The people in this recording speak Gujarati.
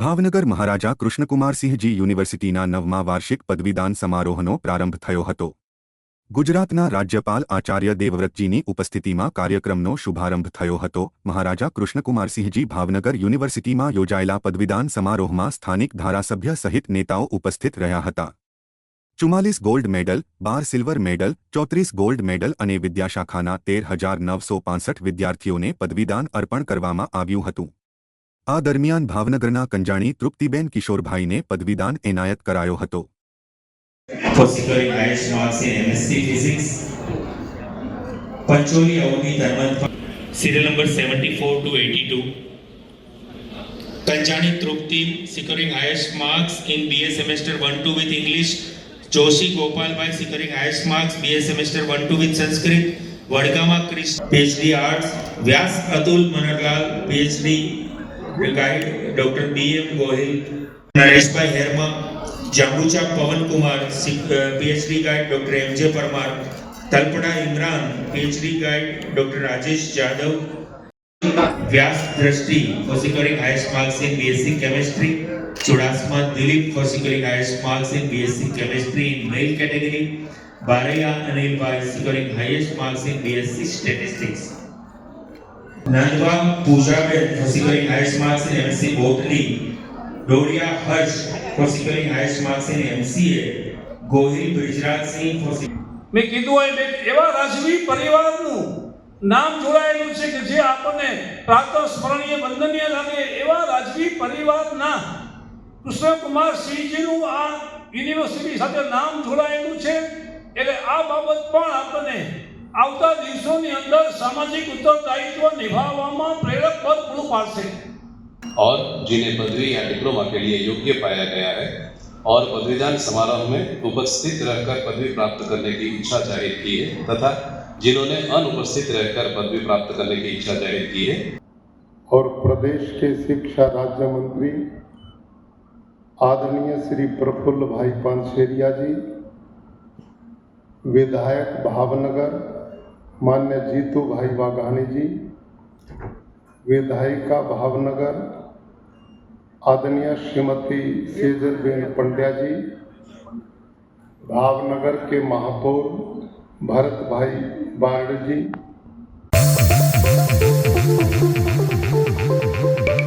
ભાવનગર મહારાજા કૃષ્ણકુમારસિંહજી યુનિવર્સિટીના નવમા વાર્ષિક પદવીદાન સમારોહનો પ્રારંભ થયો હતો ગુજરાતના રાજ્યપાલ આચાર્ય દેવવ્રતજીની ઉપસ્થિતિમાં કાર્યક્રમનો શુભારંભ થયો હતો મહારાજા કૃષ્ણકુમારસિંહજી ભાવનગર યુનિવર્સિટીમાં યોજાયેલા પદવીદાન સમારોહમાં સ્થાનિક ધારાસભ્ય સહિત નેતાઓ ઉપસ્થિત રહ્યા હતા ચુમ્માલીસ ગોલ્ડ મેડલ બાર સિલ્વર મેડલ ચોત્રીસ ગોલ્ડ મેડલ અને વિદ્યાશાખાના તેર હજાર નવસો પાંસઠ વિદ્યાર્થીઓને પદવીદાન અર્પણ કરવામાં આવ્યું હતું આ દરમિયાન ભાવનગરના કંજાણી તૃપ્તિબેન કિશોરભાઈને પદવીદાન એનાયત કરાયો હતો serial number seventy four two eighty two Kanjani Trupti securing highest marks in BA semester one two with English Joshi Gopalbhai securing highest marks BA semester one two with Sanskrit Vadgama Krish PhD arts Vyas Atul Manoharlal PhD guide doctor B M Gohil Nareshbhai Herma Jambucha Pavankumar PhD guide doctor M J Parmar Talpada Imran PhD guide doctor Rajesh Jadav Vyas Drashti ફોસિકોલિક highest marks in BSc chemistry Chudasama Dilip ફોસિકોલિક highest marks in BSc chemistry in male category Baraiya Anilbhai ફોસિકોલિક highest marks in BSc statistics Nandva Poojaben ફોસિકરી highest marks in MSc botany Doriya Harsh ફોસિકરી highest marks in MCA Gohil Brijrajsinh ફોસી મેં કીધું હોય બે એવા રાજવી પરિવારનું નામ જોડાયેલું છે કે જે આપણને પ્રાતઃ સ્મરણીય વંદનીય લાગે એવા રાજવી પરિવારના કૃષ્ણકુમાર સિંહજીનું આ યુનિવર્સિટી સાથે નામ જોડાયેલું છે એટલે આ બાબત પણ આપણને આવતા દિવસોની અંદર સામાજિક उत्तरदायित्व નિભાવવામાં પ્રેરક પદ પૂરું પાડશે और जिन्हें पदवी या डिप्लोमा के लिए योग्य पाया गया है और पदवीदान समारोह में उपस्थित रहकर पदवी प्राप्त करने की इच्छा जाहिर की है तथा जिन्होंने अनुपस्थित रहकर पदवी प्राप्त करने की इच्छा जाहिर की है और प्रदेश के शिक्षा राज्य मंत्री आदरणीय श्री प्रफुल्ल भाई पानसेरिया जी विधायक भावनगर मान्य जीतू भाई वाघानी जी विधायिका भावनगर आदरणीय श्रीमती सेजलबेन पंड्या जी भावनगर के महापौर भरत भाई बारड जी